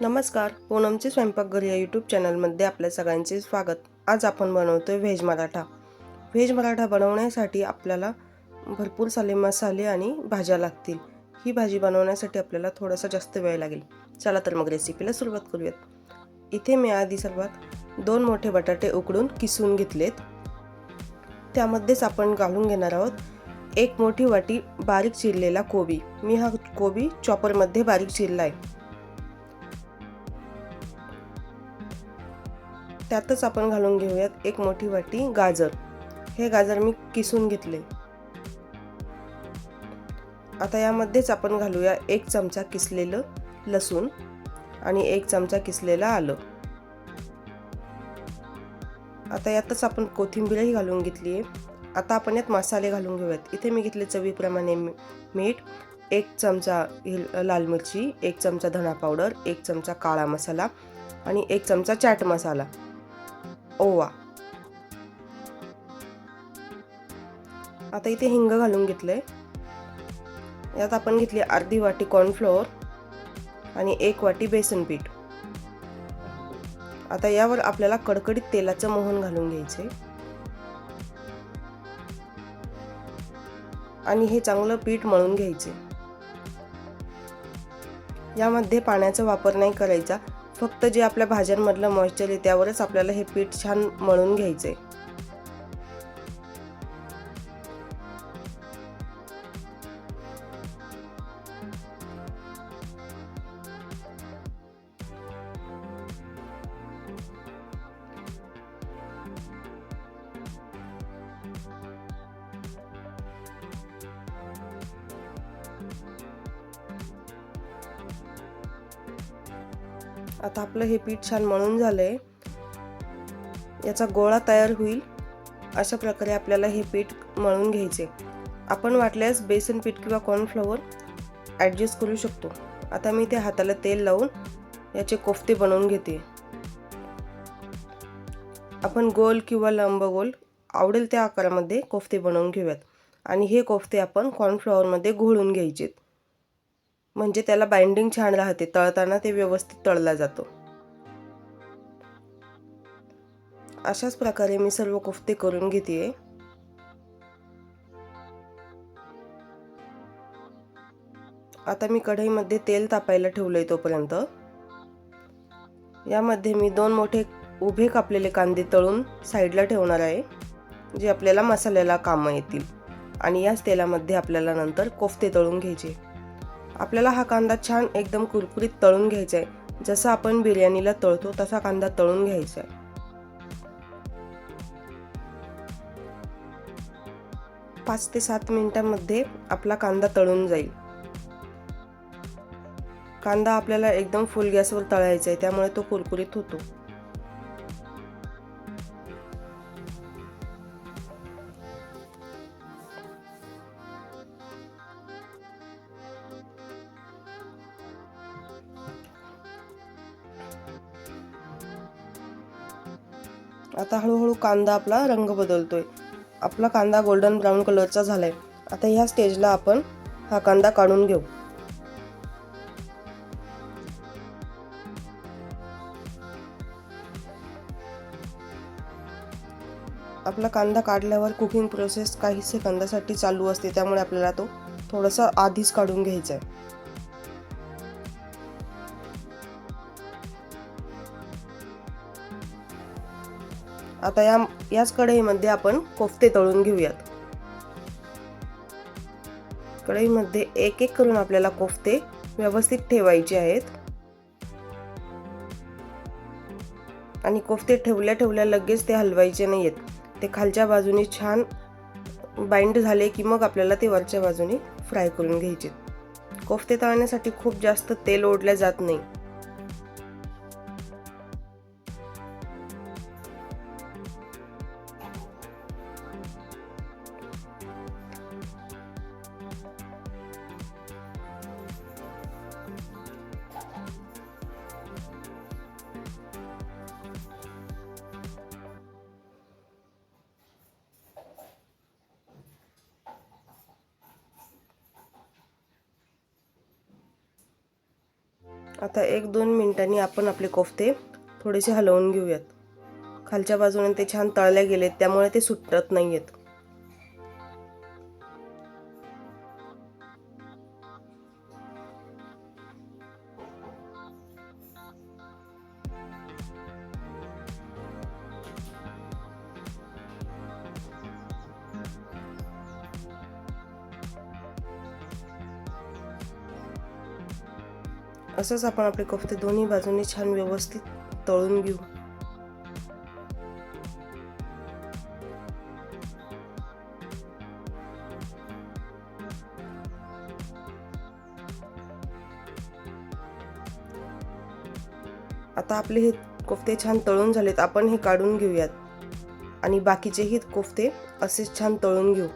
नमस्कार पूनमचे स्वयंपाकघर या यूट्यूब चॅनलमध्ये आपल्या सगळ्यांचे स्वागत. आज आपण बनवतोय व्हेज मराठा. व्हेज मराठा बनवण्यासाठी आपल्याला भरपूर साले मसाले आणि भाज्या लागतील. ही भाजी बनवण्यासाठी आपल्याला थोडासा जास्त वेळ लागेल. चला तर मग रेसिपीला सुरुवात करूयात. इथे मी आधी सर्वात दोन मोठे बटाटे उकडून किसून घेतलेत. त्यामध्येच आपण घालून घेणार आहोत एक मोठी वाटी बारीक चिरलेला कोबी. मी हा कोबी चॉपरमध्ये बारीक चिरला आहे त्यातच आपण घालून घेऊयात एक मोठी वाटी गाजर. हे गाजर मी किसून घेतले. आता यामध्येच आपण घालूया एक चमचा किसलेलं लसूण आणि एक चमचा किसलेलं आलं. आता यातच आपण कोथिंबीरही घालून घेतली आहे. आता आपण यात मसाले घालून घेऊयात. इथे मी घेतले चवीप्रमाणे मीठ एक चमचा लाल मिरची एक चमचा धणा पावडर एक चमचा काळा मसाला आणि एक चमचा चाट मसाला. ओवा. आता इथे हिंग घालून घेतलंय. यात आपण घेतली अर्धी वाटी कॉर्नफ्लोअर आणि एक वाटी बेसन पीठ. आता यावर आपल्याला कडकडीत तेलाचं मोहन घालून घ्यायचे आणि हे चांगलं पीठ मळून घ्यायचे यामध्ये पाण्याचा वापर नाही करायचा. फक्त जे आपल्या भाज्यांमधलं मॉइश्चर आहे त्यावरच आपल्याला हे पीठ छान मळून घ्यायचंय. आता आपलं हे पीठ छान मळून आहे याचा गोळा तयार होईल. अशा प्रकारे आपल्याला हे पीठ मळून घ्यायचे आपण वाटल्यास बेसन पीठ किंवा कॉर्नफ्लॉवर ॲडजस्ट करू शकतो. आता मी ते हाताला तेल लावून याचे कोफ्ते बनवून घेते. आपण गोल किंवा लंब गोल आवडेल त्या आकारामध्ये कोफ्ते बनवून घेऊयात. आणि हे कोफ्ते आपण कॉर्नफ्लॉवरमध्ये घोळून घ्यायचेत. म्हणजे त्याला बाइंडिंग छान राहते. तळताना ते व्यवस्थित तळला जातो. अशाच प्रकारे मी सर्व कोफ्ते करून घेते आता मी कढईमध्ये तेल तापायला ठेवलंय तोपर्यंत. यामध्ये मी दोन मोठे उभे कापलेले कांदे तळून साईडला ठेवणार आहे जे आपल्याला मसाल्याला कामं येतील. आणि याच तेलामध्ये आपल्याला नंतर कोफ्ते तळून घ्यायचे. आपल्याला हा कांदा छान एकदम कुरकुरीत तळून घ्यायचा आहे जसं आपण बिर्याणीला तळतो तसा कांदा तळून घ्यायचा आहे पाच ते सात मिनिटांमध्ये आपला कांदा तळून जाईल. कांदा आपल्याला एकदम फुल गॅसवर तळायचा आहे त्यामुळे तो कुरकुरीत होतो. आता हळूहळू कांदा आपला रंग बदलतोय. आपला कांदा गोल्डन ब्राऊन कलरचा झालाय. आता ह्या स्टेजला आपण हा कांदा काढून घेऊ. आपला कांदा काढल्यावर कुकिंग प्रोसेस काही सेकंदासाठी चालू असते त्यामुळे आपल्याला तो थोडासा आधीच काढून घ्यायचा आहे आता या याच कढईमध्ये आपण कोफ्ते तळून घेऊयात. कढईमध्ये एक एक करून आपल्याला कोफ्ते व्यवस्थित ठेवायचे आहेत. आणि कोफ्ते ठेवल्या ठेवल्या लगेच ते हलवायचे नाही आहेत ते खालच्या बाजूने छान बाइंड झाले की मग आपल्याला ते वरच्या बाजूने फ्राय करून घ्यायचे. कोफ्ते तळण्यासाठी खूप जास्त तेल ओढल्या जात नाही. आता एक दोन मिनटांनी आपण आपले कोफ्ते थोडेसे हलवून घेऊयात. खालच्या बाजूने ते छान तळले गेलेत त्यामुळे ते सुटत नाही आहेत असंच आपण आपले कोफ्ते दोन्ही बाजूने छान व्यवस्थित तळून घेऊ. आता आपले हे कोफ्ते छान तळून झालेत आपण हे काढून घेऊयात. आणि बाकीचेही कोफ्ते असेच छान तळून घेऊ.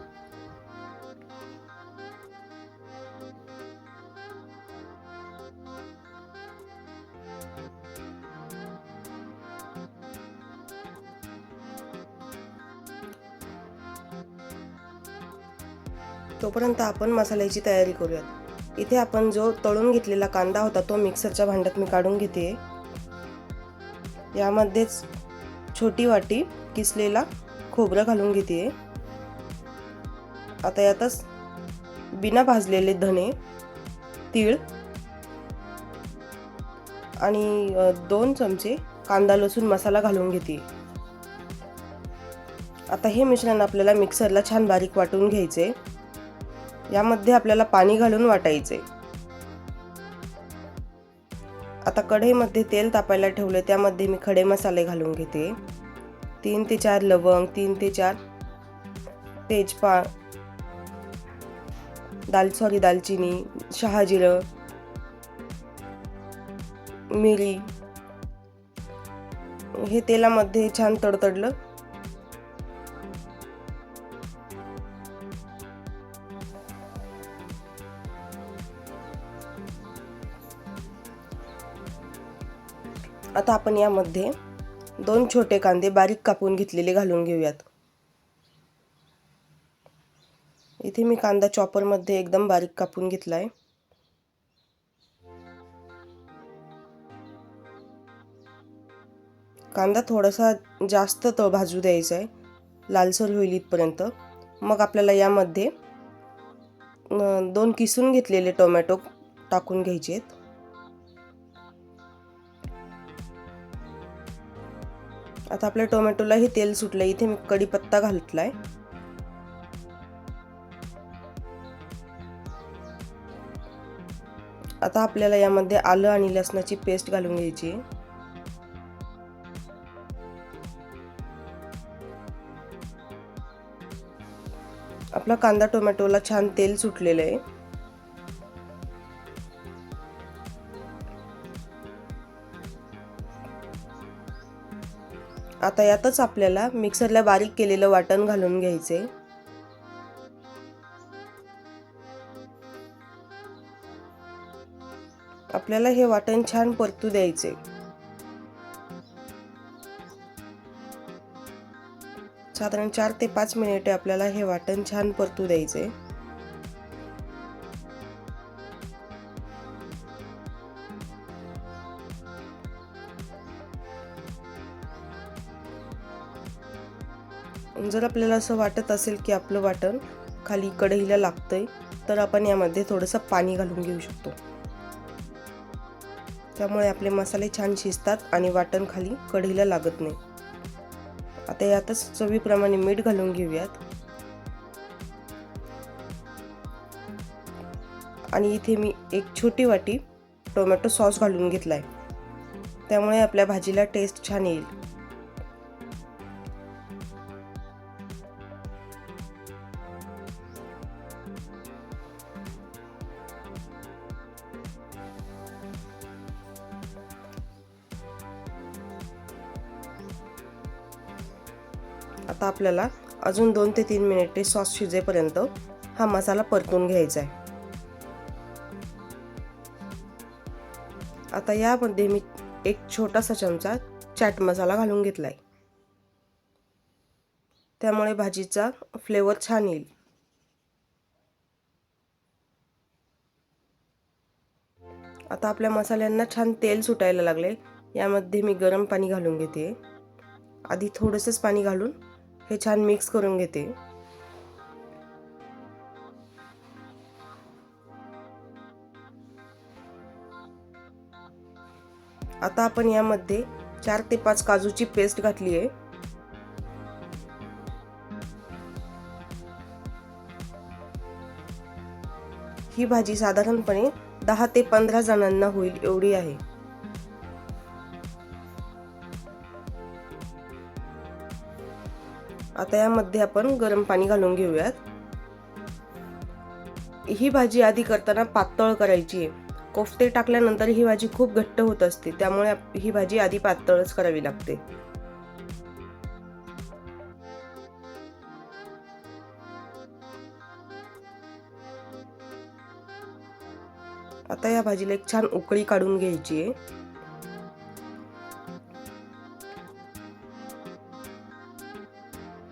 तोपर्यंत आपण मसाल्याची तयारी करूयात. इथे आपण जो तळून घेतलेला कांदा होता तो मिक्सरच्या भांड्यात मी काढून घेते. यामध्येच छोटी वाटी किसलेला खोबरं घालून घेते. आता यातच बिना भाजलेले धणे तीळ आणि दोन चमचे कांदा लसूण मसाला घालून घेते. आता हे मिश्रण आपल्याला मिक्सरला छान बारीक वाटून घ्यायचे. यामध्ये आपल्याला पाणी घालून वाटायचे. आता कढईमध्ये तेल तापायला ठेवले त्यामध्ये मी खडे मसाले घालून घेते. तीन ते चार लवंग तीन ते चार तेजपा दाल सॉरी दालचिनी शहाजिरं मिरी. हे तेलामध्ये छान तडतडलं. आता आपण यामध्ये दोन छोटे कांदे बारीक कापून घेतलेले घालून घेऊयात. इथे मी कांदा चॉपरमध्ये एकदम बारीक कापून घेतला आहे कांदा थोडासा जास्त तळ भाजू द्यायचा आहे. लालसर होईल इथपर्यंत. मग आपल्याला यामध्ये दोन किसून घेतलेले टोमॅटो टाकून घ्यायचे आहेत आता आपल्या टोमॅटोलाही तेल सुटलं इथे मी कढीपत्ता घातलाय आता आपल्याला यामध्ये आलं आणि लसणाची पेस्ट घालून घ्यायची. आपला कांदा टोमॅटोला छान तेल सुटलेलं आहे. आता यातच आपल्याला मिक्सरला बारीक केलेलं वाटण घालून घ्यायचे. आपल्याला हे वाटण छान परतू द्यायचे. साधारण चार ते पाच मिनिटे आपल्याला हे वाटण छान परतू द्यायचे. जर आपल्याला असं वाटत असेल की आपलं वाटण खाली कढईला लागतं आहे तर आपण यामध्ये थोडंसं पाणी घालून घेऊ शकतो. त्यामुळे आपले मसाले छान शिजतात आणि वाटण खाली कढईला लागत नाही. आता यातच चवीप्रमाणे मीठ घालून घेऊयात. आणि इथे मी एक छोटी वाटी टोमॅटो सॉस घालून घेतला आहे त्यामुळे आपल्या भाजीला टेस्ट छान येईल. आता आपल्याला अजून दोन ते तीन मिनिटे सॉस शिजेपर्यंत हा मसाला परतून घ्यायचा आहे. आता यामध्ये मी एक छोटासा चमचा चाट मसाला घालून घेतला आहे त्यामुळे भाजीचा फ्लेवर छान येईल. आता आपल्या मसाल्यांना छान तेल सुटायला लागले यामध्ये मी गरम पाणी घालून घेते. आधी थोडंसंच पाणी घालून हे छान मिक्स करून घेते. आता आपण यामध्ये चार ते पाच काजूची पेस्ट घातली आहे ही भाजी साधारणपणे दहा ते पंधरा जणांना होईल एवढी आहे. आता यामध्ये आपण गरम पाणी घालून घेऊयात. ही भाजी आधी करताना पातळ करायची आहे. कोफते टाकल्यानंतर ही भाजी खूप घट्ट होत असते त्यामुळे ही भाजी आधी पातळच करावी लागते. आता या भाजीला एक छान उकळी काढून घ्यायची आहे.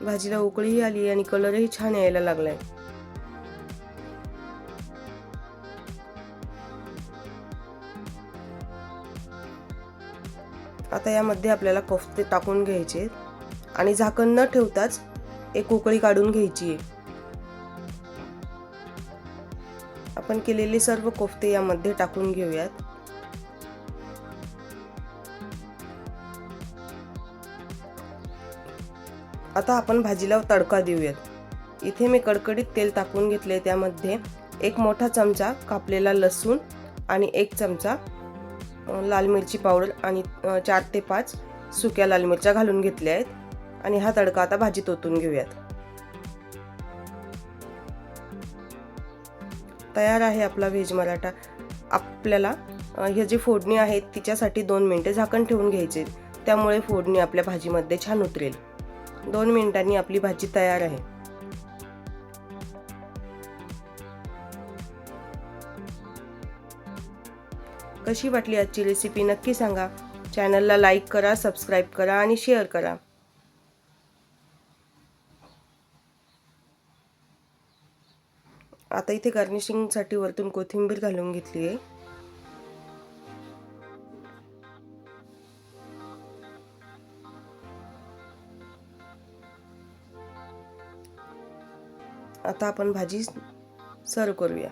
भाजीला उकळीही आली आणि कलरही छान यायला लागलाय. आता यामध्ये आपल्याला कोफ्ते टाकून घ्यायचे आणि झाकण न ठेवताच एक उकळी काढून घ्यायची आहे. आपण केलेले सर्व कोफ्ते यामध्ये टाकून घेऊयात. आता आपण भाजीला तडका देऊयात. इथे मी कडकडीत तेल टाकून घेतले त्यामध्ये एक मोठा चमचा कापलेला लसूण आणि एक चमचा लाल मिरची पावडर आणि चार ते पाच सुक्या लाल मिरच्या घालून घेतल्या आहेत. आणि हा तडका आता भाजीत ओतून घेऊयात. तयार आहे आपला व्हेज मराठा. आपल्याला हे जी फोडणी आहे तिच्यासाठी दोन मिनटे झाकण ठेवून घ्यायचे त्यामुळे फोडणी आपल्या भाजीमध्ये छान उतरेल. दोन मिनिटांनी आपली भाजी तयार आहे. कशी वाटली आजची रेसिपी नक्की सांगा. चॅनलला लाईक करा सबस्क्राईब करा आणि शेअर करा. आता इथे गार्निशिंगसाठी वरतून कोथिंबीर घालून घेतली आहे आता आपण भाजी सर्व करूया.